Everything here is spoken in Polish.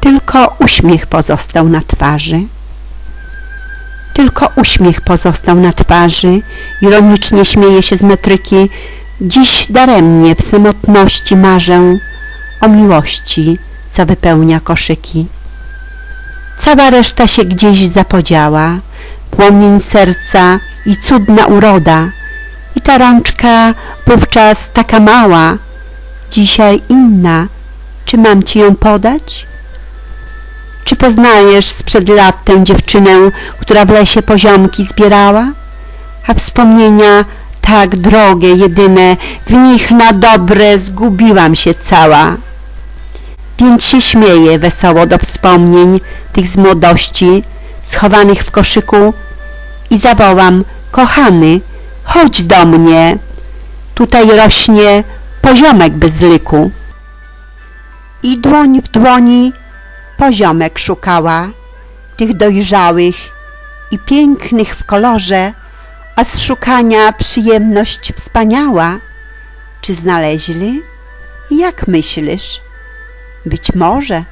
Tylko uśmiech pozostał na twarzy. Tylko uśmiech pozostał na twarzy. Ironicznie śmieje się z metryki. Dziś daremnie w samotności marzę o miłości, co wypełnia koszyki. Cała reszta się gdzieś zapodziała, płomień serca i cudna uroda. I ta rączka wówczas taka mała, dzisiaj inna. Czy mam ci ją podać? Poznajesz sprzed lat tę dziewczynę, która w lesie poziomki zbierała? A wspomnienia tak drogie, jedyne, w nich na dobre zgubiłam się cała. Więc się śmieję wesoło do wspomnień tych z młodości, schowanych w koszyku i zawołam, kochany, chodź do mnie. Tutaj rośnie poziomek bez lyku. I dłoń w dłoni poziomek szukała, tych dojrzałych i pięknych w kolorze, a z szukania przyjemność wspaniała. Czy znaleźli? Jak myślisz? Być może.